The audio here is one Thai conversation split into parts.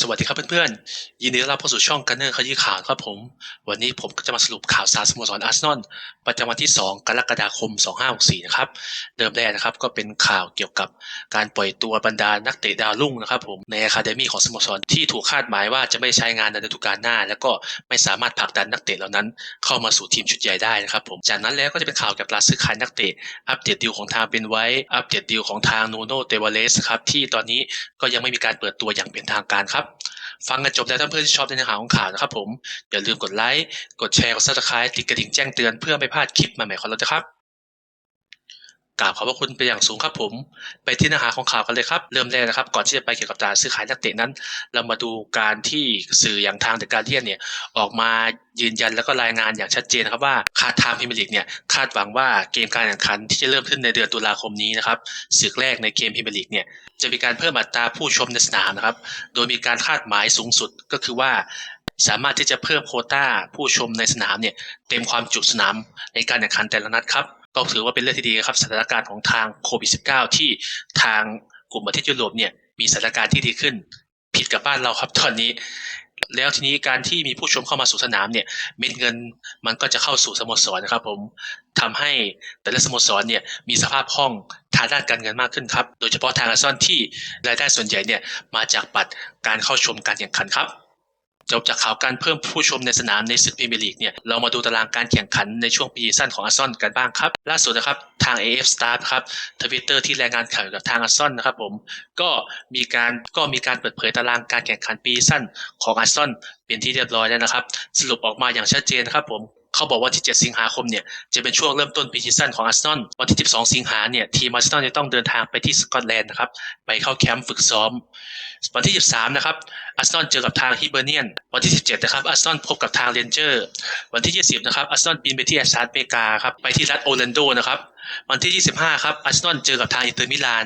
สวัสดีครับเพื่อนๆ ยินดีต้อนรับเข้าสู่ช่องกันเนอร์ขยี้ข่าวครับผม วันนี้ผมก็จะมาสรุปข่าวสารสโมสรอาร์เซนอลประจำวันที่ 2 กรกฎาคม 2564 นะครับเริ่มแรกนะครับก็เป็นข่าวเกี่ยวกับการปล่อยตัวบรรดานักเตะดาวรุ่งนะครับผมในอะคาเดมี่ของสโมสรที่ถูกคาดหมายว่าจะไม่ใช้งานในฤดูกาลหน้า แล้วก็ไม่สามารถผลักดันนักเตะเหล่านั้น เข้ามาสู่ทีมชุดใหญ่ได้นะครับผม จากนั้นแล้วก็จะเป็นข่าวเกี่ยวกับการซื้อขายนักเตะ อัปเดตดีลของทางเบนไว้ อัปเดตดีลของทางนูโนเตวาเลสครับที่ตอนนี้ก็ยังไม่มีการเปิดตัวอย่างเป็นทางการครับ ฟังกันจบแล้วท่านเพื่อนที่ชอบในเนื้อหาของข่าวนะครับผม อย่าลืมกดไลค์ กดแชร์ กดซับสไครต์ติดกระดิ่งแจ้งเตือนเพื่อไม่พลาดคลิปใหม่ๆของเรานะครับ กราบขอบพระคุณเป็นอย่างสูงครับผม ไปที่เนื้อหาของข่าวกันเลยครับ เริ่มแรกนะครับ ก่อนที่จะไปเกี่ยวกับการซื้อขายนักเตะนั้น เรามาดูการที่สื่ออย่างทางเดอะการเดียนเนี่ยออกมายืนยันแล้วก็รายงานอย่างชัดเจนนะครับว่าคาดทางพิมยร์ลีกเนี่ยคาดหวังว่าเกมการแข่งขันที่จะเริ่มขึ้นในเดือนตุลาคมนี้นะครับศึกแรกในเกมพิมยร์ลีกเนี่ยจะมีการเพิ่มอัตราผู้ชมในสนามนะครับ โดยมีการคาดหมายสูงสุดก็คือว่าสามารถที่จะเพิ่มโควต้าผู้ชมในสนามเนี่ยเต็มความจุสนามในการแข่งขันแต่ละนัดครับ ก็ถือว่าเป็นเรื่องที่ดีครับสถานการณ์ของทางโควิด -19 ที่ทางกลุ่มประเทศยุโรปเนี่ยมีสถานการณ์ที่ดีขึ้น ผิดกับบ้านเราครับตอนนี้ แล้วทีนี้การที่มีผู้ชมเข้ามาสู่สนามเนี่ยเม็ดเงินมันก็จะเข้าสู่สโมสรนะครับ ผมทำให้แต่ละสโมสรเนี่ยมีสภาพคล่องทางด้านการเงินมากขึ้นครับ โดยเฉพาะทางอาซอลที่รายได้ส่วนใหญ่เนี่ยมาจากบัตรการเข้าชมการแข่งขันครับ จบจากข่าวการเพิ่มผู้ชมในสนามในศึกพรีเมียร์ลีกเนี่ยเรามาดูตารางการแข่งขันในช่วงปีสั้นของอาร์ซอนกันบ้างครับ ล่าสุดนะครับทาง AF Star ครับทวิตเตอร์ที่รายงานข่าวกับทางอาร์ซอนนะครับผมก็มีการก็มีการเปิดเผยตารางการแข่งขันปีสั้นของอาร์ซอนเป็นที่เรียบร้อยแล้วนะครับ สรุปออกมาอย่างชัดเจนนะครับผม เขาบอกว่าที่ 7 สิงหาคมเนี่ยจะเป็นช่วงเริ่มต้นปีซีซั่นของอาร์เซนอลวันที่ 12 สิงหาเนี่ยทีมอาร์เซนอลจะต้องเดินทางไปที่สกอตแลนด์นะครับไปเข้าแคมป์ฝึกซ้อม วันที่23นะครับอาร์เซนอลเจอกับทางฮิเบอร์เนียน วันที่ 17 นะครับอาร์เซนอลพบกับทางเรนเจอร์ วันที่ 20 นะครับอาร์เซนอลบินไปที่แอสตันเมกาครับไปที่รัฐโอรแลนโดนะครับวันที่ 25 ครับอาร์เซนอลเจอกับทางอินเตอร์มิลาน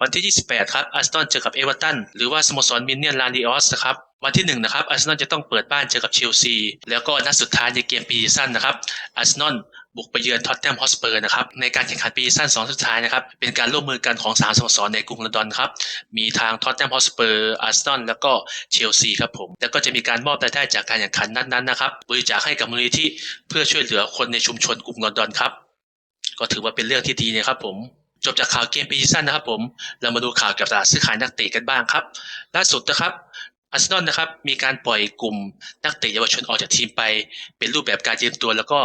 วันที่ 28 ครับอาร์เซนอลเจอกับเอเวอร์ตันหรือว่าสโมสรมินเนียนลานดิออสนะครับวันที่1นะครับอาร์เซนอลจะต้องเปิดบ้านเจอกับเชลซีแล้วก็นัดสุดท้ายในเกมปีสั้นนะครับอาร์เซนอลบุกไปเยือนท็อตแนมฮอสเปอร์นะครับในการแข่งขันปีสั้น2สุดท้ายนะครับเป็นการร่วมมือกันของ3สโมสรในกรุงลอนดอนครับมีทางท็อตแนมฮอสเปอร์อาร์เซนอลแล้วก็เชลซีครับผมแล้วก็จะมีการมอบรายได้จากการแข่งขันนั้นๆนะครับบริจาคให้กับมูลนิธิเพื่อช่วยเหลือคนในชุมชนกรุงลอนดอนครับก็ถือว่าเป็นเรื่องที่ดีนะครับผม จบจากข่าวเกมปีซีซั่นนะครับ ผม เรามาดูข่าวเกี่ยวกับตลาดซื้อขายนักเตะกันบ้างครับ ล่าสุดนะครับอาร์เซนอลนะครับมีการปล่อยกลุ่มนักเตะเยาวชนออกจากทีมไป เป็นรูปแบบการยืมตัว แล้วก็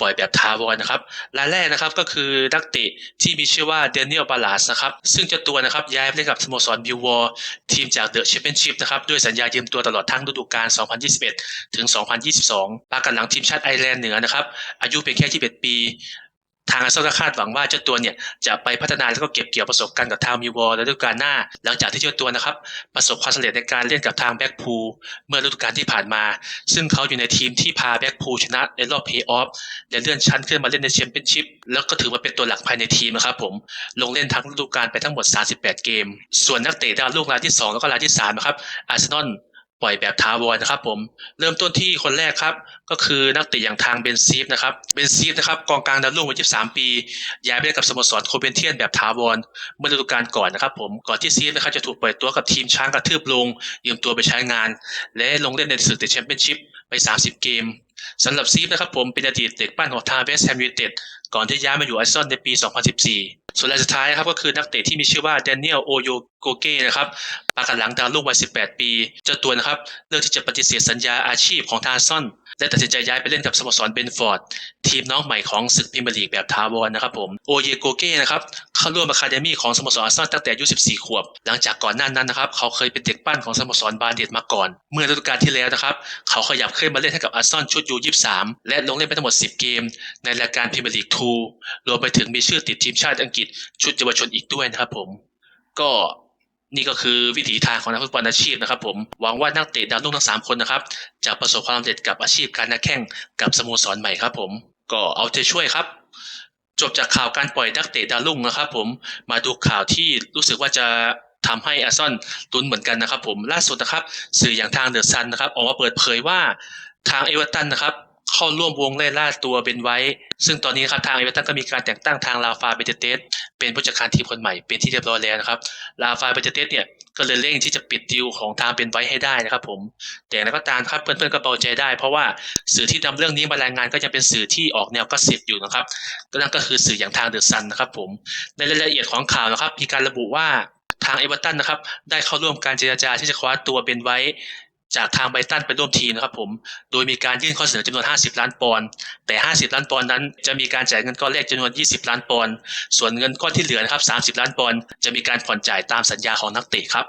ปล่อยแบบทาวรนะครับรายแรกนะครับก็คือนักเตะที่มีชื่อว่าเดนิเอลบาลาสนะครับซึ่งเจ้าตัวนะครับย้ายไปเล่นกับสโมสรบิววอร์ทีมจากเดอะแชมเปี้ยนชิพนะครับด้วยสัญญายืมตัวตลอดทั้งฤดูกาล 2021 ถึง 2022 ปากันหลังทีมชาติไอร์แลนด์เหนือนะครับอายุเพียงแค่ 21 ปี ทางอาร์เซนอลก็คาดหวังว่าเจ้าตัวเนี่ยจะไปพัฒนาแล้วก็เก็บเกี่ยวประสบการณ์กับทางมิวอลในฤดูกาลหน้า หลังจากที่เจ้าตัวนะครับประสบความสำเร็จในการเล่นกับทางแบ็กพูลเมื่อฤดูกาลที่ผ่านมา ซึ่งเขาอยู่ในทีมที่พาแบ็กพูลชนะในรอบเพย์ออฟและเลื่อนชั้นขึ้นมาเล่นในแชมเปี้ยนชิพแล้วก็ถือว่าเป็นตัวหลักภายในทีมนะครับผมลงเล่นทั้งฤดูกาลไปทั้งหมด 38 เกม ส่วนนักเตะดาวรุ่งรายที่ 2 แล้วก็รายที่3นะครับอาร์เซนอล ปล่อยแบบทาวรนะครับผมเริ่มต้นที่คนแรกครับ ก็คือนักเตะอย่างทางเบนซีฟนะครับเบนซีฟนะครับกองกลางดาวรุ่งวัย23 ปี ย้ายไปกับสโมสรโคเบนเทียนแบบทาวรเมื่อฤดูกาลก่อนนะครับผมก่อนที่ซีฟนะครับจะถูกปล่อยตัวกับทีมช้างกระทืบลง ยืมตัวไปใช้งาน และลงเล่นในศึกเดอะแชมเปี้ยนชิพไป 30 เกมสำหรับซีฟนะครับผมเป็นอดีตเด็กปั้นของทางเวสต์แฮมยูไนเต็ดก่อนที่ย้ายมาอยู่อาร์เซนอลในปี 2014 ส่วนรายสุดท้ายนะครับก็คือนักเตะที่มีชื่อว่าแดเนียลโอโยโกเก้นะครับปากันหลังดาวรุ่งวัย 18 ปี เจ้าตัวนะครับเลือกที่จะปฏิเสธสัญญาอาชีพของทางอน และตัดสินใจย้ายไปเล่นกับสโมสรเบนฟอร์ด ทีมน้องใหม่ของศึกพรีเมียร์ลีกแบบทาวรนะครับผมโอเยโกเก้นะครับเข้าร่วมอะคาเดมี่ของสโมสรอาร์เซนอลตั้งแต่อายุ 14 ขวบ หลังจากก่อนหน้านั้นนะครับเขาเคยเป็นเด็กปั้นของสโมสรบาเดตมาก่อน เมื่อฤดูกาลที่แล้วนะครับเขาขยับขึ้นมาเล่นให้กับอาร์เซนอลชุดยู23และลงเล่นไปทั้งหมด 10 เกม ในรายการพรีเมียร์ลีก2รวมไปถึงมีชื่อติดทีมชาติอังกฤษชุดเยาวชนอีกด้วยนะครับผม ก็ นี่ก็คือวิถีทางของนักฟุตบอลอาชีพนะครับผมหวังว่านักเตะดาวรุ่งทั้งสามคนนะครับจะประสบความสำเร็จกับอาชีพการนักแข่งกับสโมสรใหม่ครับผมก็เอาใจช่วยครับ จบจากข่าวการปล่อยนักเตะดาวรุ่งนะครับผมมาดูข่าวที่รู้สึกว่าจะทำให้อาซอลลุ้นเหมือนกันนะครับผมล่าสุดนะครับสื่ออย่างทางเดอะซันนะครับออกมาเปิดเผยว่าทางเอเวอร์ตันนะครับ เข้าร่วมวงไล่ล่าตัวเบนไว้ ซึ่งตอนนี้ครับทางเอเวอร์ตันก็มีการแต่งตั้งทางลาฟาเบเตเตสเป็นผู้จัดการทีมคนใหม่เป็นที่เรียบร้อยแล้วนะครับลาฟาเบเตเตสเนี่ยก็เลยเร่งที่จะปิดดีลของทางเบนไว้ให้ได้นะครับผมแต่อย่างไรก็ตามครับเพื่อนๆก็เบาใจได้ เพราะว่าสื่อที่นำเรื่องนี้มารายงานก็ยังเป็นสื่อที่ออกแนวกระสิบอยู่นะครับก็นั่นก็คือสื่ออย่างทางเดอะซันนะครับผมในรายละเอียดของข่าวนะครับ มีการระบุว่าทางเอเวอร์ตันนะครับได้เข้าร่วมการเจรจาที่จะคว้าตัวเบนไว้ จากทางไบตันไปร่วมทีมนะครับผม โดยมีการยื่นข้อเสนอจำนวน 50 ล้านปอนด์ แต่ 50 ล้านปอนด์นั้น จะมีการจ่ายเงินก้อนแรกจำนวน 20 ล้านปอนด์ ส่วนเงินก้อนที่เหลือนะครับ 30 ล้านปอนด์ จะมีการผ่อนจ่ายตามสัญญาของนักเตะครับ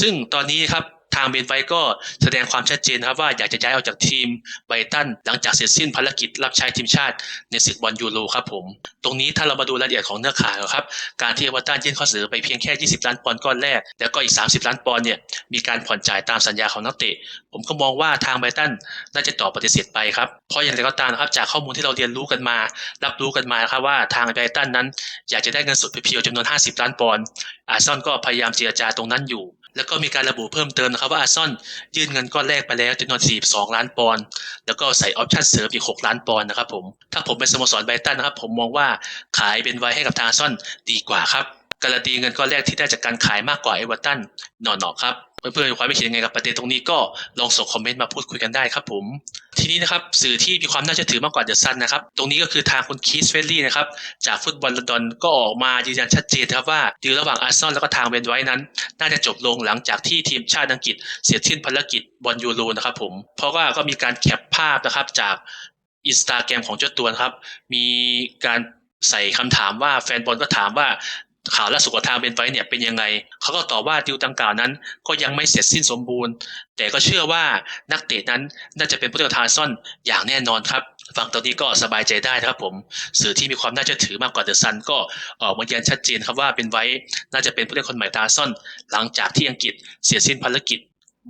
ซึ่งตอนนี้ครับ ทางเบนไวก็แสดงความชัดเจนนะครับว่าอยากจะย้ายออกจากทีมไบตันหลังจากเสร็จสิ้นภารกิจรับใช้ทีมชาติในศึกบอลยูโรครับผม ตรงนี้ถ้าเรามาดูรายละเอียดของเนื้อข่าวครับ การที่เอเวอร์ตันยื่นข้อเสนอไปเพียงแค่ 20 ล้านปอนด์ก้อนแรก แล้วก็อีก 30 ล้านปอนด์เนี่ยมีการผ่อนจ่ายตามสัญญาของนักเตะ ผมก็มองว่าทางไบตันน่าจะตอบปฏิเสธไปครับ เพราะอย่างไรก็ตามนะครับจากข้อมูลที่เราเรียนรู้กันมา รับรู้กันมาครับว่าทางไบตันนั้น อยากจะได้เงินสดเพียวๆจำนวน 50 ล้านปอนด์อาร์ซอนก็พยายามเจรจาตรงนั้นอยู่ แล้วก็มีการระบุเพิ่มเติมนะครับว่าอาร์ซอนยื่นเงินก้อนแรกไปแล้วจำนวน 42 ล้านปอนด์แล้วก็ใส่ออปชั่นเสริมอีก 6 ล้านปอนด์นะครับผมถ้าผมเป็นสโมสรไบรตันนะครับ ผมมองว่าขายเป็นไว้ให้กับทางอาร์ซอนดีกว่าครับการันตีเงินก้อนแรกที่ได้จากการขายมากกว่าเอเวอร์ตันหน่อๆครับ เพื่อนๆมีความคิดเห็นยังไงกับประเด็นตรงนี้ก็ลองส่งคอมเมนต์มาพูดคุยกันได้ครับผม ทีนี้นะครับสื่อที่มีความน่าเชื่อถือมากกว่าเดอะซันนะครับ ตรงนี้ก็คือทางคุณคีสเฟลลี่นะครับ จากฟุตบอลลอนดอนก็ออกมายืนยันชัดเจนครับว่าดีลระหว่างอาร์เซนอลแล้วก็ทางเวนไว้นั้น น่าจะจบลงหลังจากที่ทีมชาติอังกฤษ เสร็จสิ้นภารกิจบอลยูโรนะครับผมเพราะว่าก็มีการแคปภาพนะครับจากอินสตาแกรมของเจ้าตัวครับ มีการใส่คำถามว่าแฟนบอลก็ถามว่า ข่าวล่าสุดของทางเบนไว้เนี่ยเป็นยังไง เขาก็ตอบว่าดิวดังกล่าวนั้น ก็ยังไม่เสร็จสิ้นสมบูรณ์ แต่ก็เชื่อว่านักเตะนั้นน่าจะเป็นผู้เล่นทาร์ซอนอย่างแน่นอนครับฟังตรงนี้ก็สบายใจได้นะครับผม สื่อที่มีความน่าเชื่อถือมากกว่าเดอะซันก็ออกมายืนยันชัดเจนครับว่าเป็นไว้น่าจะเป็นผู้เล่นคนใหม่ทางซ่อน หลังจากที่อังกฤษเสียสิ้นภารกิจ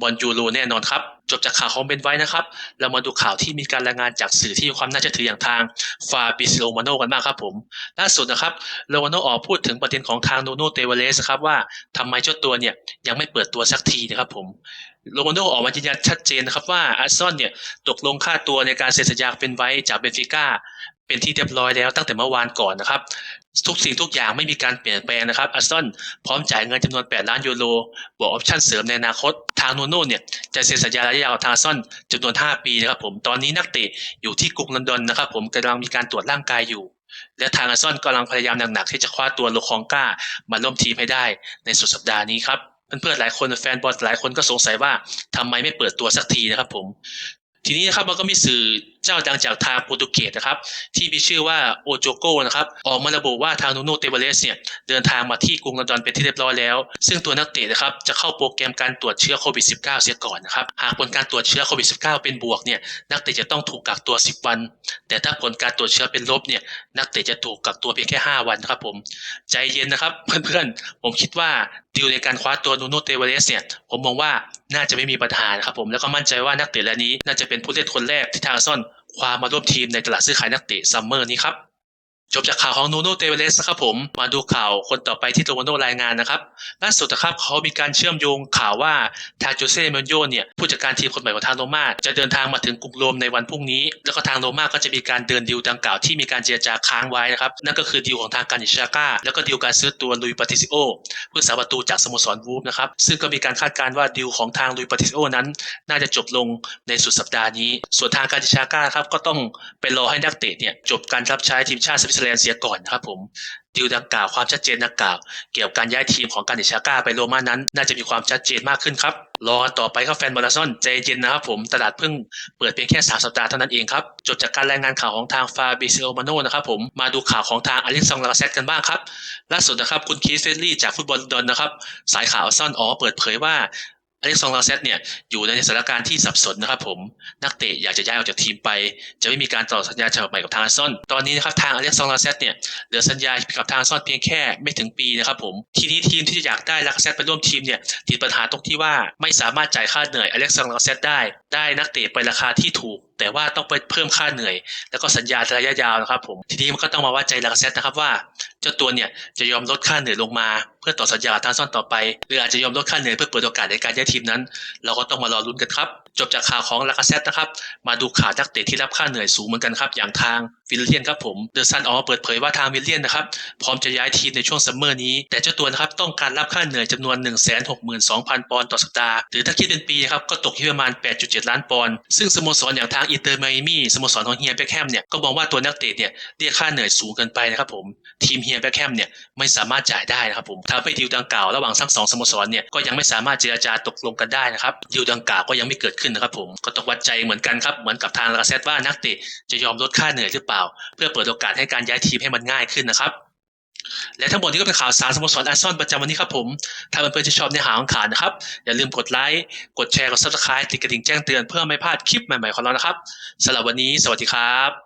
บอลยูโรแน่นอนครับ จบจากข่าวของเบนไว้นะครับ เรามาดูข่าวที่มีการรายงานจากสื่อที่มีความน่าเชื่อถืออย่างทางฟาบิซิโอมาโนกันบ้างครับผมล่าสุดนะครับโลวานโนออกพูดถึงประเด็นของทางโนโนเตเวเลสครับว่าทำไมเจ้าตัวเนี่ยยังไม่เปิดตัวสักทีนะครับผมโลวานโนออกมายืนยันชัดเจนนะครับว่าอาร์ซอนเนี่ยตกลงค่าตัวในการเซ็นสัญญาเป็นไว้จากเบนฟิก้า เป็นที่เรียบร้อยแล้วตั้งแต่เมื่อวานก่อนนะครับ ทุกสิ่งทุกอย่างไม่มีการเปลี่ยนแปลงนะครับอาร์ซอนพร้อมจ่ายเงินจำนวน 8 ล้านยูโรบวกออปชั่นเสริมในอนาคต ทางโนโนเนี่ยจะเซ็นสัญญาระยะยาวกับทางอาร์ซอนจำนวน 5 ปีนะครับผมตอนนี้นักเตะอยู่ที่กรุงลอนดอนนะครับผมกำลังมีการตรวจร่างกายอยู่ และทางอาร์ซอนกำลังพยายามหนักๆที่จะคว้าตัวโลคองก้ามาร่วมทีมให้ได้ในสุดสัปดาห์นี้ครับเพื่อนๆหลายคนแฟนบอลหลายคนก็สงสัยว่าทำไมไม่เปิดตัวสักทีนะครับผม ทีนี้นะครับมันก็มีสื่อเจ้าดังจากทางโปรตุเกสนะครับ ที่มีชื่อว่าโอโจโกนะครับออกมาระบุว่าทางนูโนเตเวเลสเนี่ยเดินทางมาที่กรุงลอนดอนเป็นที่เรียบร้อยแล้ว ซึ่งตัวนักเตะนะครับจะเข้าโปรแกรมการตรวจเชื้อโควิด -19 เสียก่อนนะครับหากผลการตรวจเชื้อโควิด -19 เป็นบวกเนี่ยนักเตะจะต้องถูกกักตัว 10 วัน แต่ถ้าผลการตรวจเชื้อเป็นลบเนี่ยนักเตะจะถูกกักตัวเพียงแค่ 5 วันนะครับผมใจเย็นนะครับเพื่อนๆผมคิดว่าดีลในการคว้าตัวนูโนเตเวเลสเนี่ยผมมองว่าน่าจะไม่มีปัญหานะครับผมแล้วก็มั่นใจว่านักเตะรายนี้น่าจะเป็นป็นผู้เล่นคนแรกที่ทางซ่อนคว้ามาร่วมทีมในตลาดซื้อขายนักเตะซัมเมอร์นี้ครับ จบจากข่าวของนูโนเตเวเลสนะครับผมมาดูข่าวคนต่อไปที่โตวันโนรายงานนะครับล่าสุดนะครับเขามีการเชื่อมโยงข่าวว่าทางโจเซ่เมนโยเนี่ยผู้จัดการทีมคนใหม่ของทางโรมาจะเดินทางมาถึงกรุงโรมในวันพรุ่งนี้ แล้วก็ทางโรมาก็จะมีการเดินดีลดังกล่าวที่มีการเจรจาค้างไว้นะครับนั่นก็คือดีลของทางการิชาก้าแล้วก็ดีลการซื้อตัวลุยปาติซิโอผู้สาประตูจากสโมสรวูฟนะครับซึ่งก็มีการคาดการณ์ว่าดีลของทางลุยปาติซิโอนั้น น่าจะจบลงในสุดสัปดาห์นี้ ส่วนทางการดิชาก้าครับก็ต้องไปรอให้นักเตะเนี่ยจบการรับใช้ทีมชาติสเอร์แลนด์เสียก่อนนะครับผมดีลดังกล่าวความชัดเจนดังกล่าวเกี่ยวกับการย้ายทีมของการดิชาก้าไปโรม่านั้น น่าจะมีความชัดเจนมากขึ้นครับ รอต่อไปครับแฟนบอลลาซอนใจเย็นนะครับผมตลาดเพิ่งเปิดเพียงแค่ 3 สัปดาห์เท่านั้นเองครับ จบจากการรายงานข่าวของทางฟาบิซิโอมาโนนะครับผมมาดูข่าวของทางอเล็กซองลาเซตกันบ้างครับล่าสุดนะครับคุณคีสเฟลลี่จากฟุตบอลดอนนะครับสายข่าวซอนอ๋อเปิดเผยว่า อเล็กซองลาเซตเนี่ยอยู่ในสถานการณ์ที่สับสนนะครับผมนักเตะอยากจะย้ายออกจากทีมไป จะไม่มีการต่อสัญญาฉบับใหม่กับทางอาร์ซอนตอนนี้นะครับทางอเล็กซองลาเซตเนี่ยเหลือสัญญากับทางอาร์ซอนเพียงแค่ไม่ถึงปีนะครับผมทีนี้ทีมที่จะอยากได้ลาเซตไปร่วมทีมเนี่ยติดปัญหาตรงที่ว่าไม่สามารถจ่ายค่าเหนื่อยอเล็กซองลาเซตได้ ได้นักเตะไปราคาที่ถูกแต่ว่าต้องไปเพิ่มค่าเหนื่อย แล้วก็สัญญาระยะยาวนะครับผมทีนี้มันก็ต้องมาวัดใจลากเซตนะครับว่าเจ้าตัวเนี่ยจะยอมลดค่าเหนื่อยลงมา เพื่อต่อสัญญาทางซ่อนต่อไป หรืออาจจะยอมลดค่าเหนื่อยเพื่อเปิดโอกาสในการย้ายทีมนั้น เราก็ต้องมารอลุ้นกันครับ จบจากข่าวของลากเซตนะครับมาดูข่าวนักเตะที่รับค่าเหนื่อยสูงเหมือนกันครับอย่างทางวิลเลียนครับผมเดอะซันออกมาเปิดเผยว่าทางวิลเลียนนะครับพร้อมจะย้ายทีมในช่วงซัมเมอร์นี้แต่เจ้าตัวนะครับต้องการรับค่าเหนื่อยจำนวน 1 6 2 0 0 0 ปอนด์ต่อสัปดาห์หรือถ้าคิดเป็นปีนะครับก็ตกที่ประมาณ 8.7 ล้านปอนด์ซึ่งสโมสรอย่างทางอินเตอร์ไมอามี่สโมสรของเฮียแบ็คแฮมเนี่ยก็มองว่าตัวนักเตะเนี่ยเรียกค่าเหนื่อยสูงเกินไปนะครับผมทีมเฮียแบ็คแฮมเนี่ยไม่สามารถจ่ายได้นะครับผมทำให้ดีลดังกล่าวระหว่างทั้งสองสโมสรเนี่ยก็ยังไม่สามารถเจรจาตกลงกันได้นะครับดีลดังกล่าวก็ยังไม่เกิดขึ้นนะครับผมก็ต้องวัดใจเหมือนกันครับเหมือนกับทางลาเซตว่านักเตะจะยอมลดค่าเหนื่อยหรือเปล่า เพื่อเปิดโอกาสให้การย้ายทีมให้มันง่ายขึ้นนะครับ และทั้งหมดนี้ก็เป็นข่าวสารสโมสรอาร์ซอนประจำวันนี้ครับผม ถ้าเพื่อนๆที่ชอบเนื้อหาของข่าวนะครับ อย่าลืมกดไลค์ กดแชร์ กดซับสไคร b e ติดกระดิ่งแจ้งเตือนเพื่อไม่พลาดคลิปใหม่ๆของเรานะครับสำหรับวันนี้ สวัสดีครับ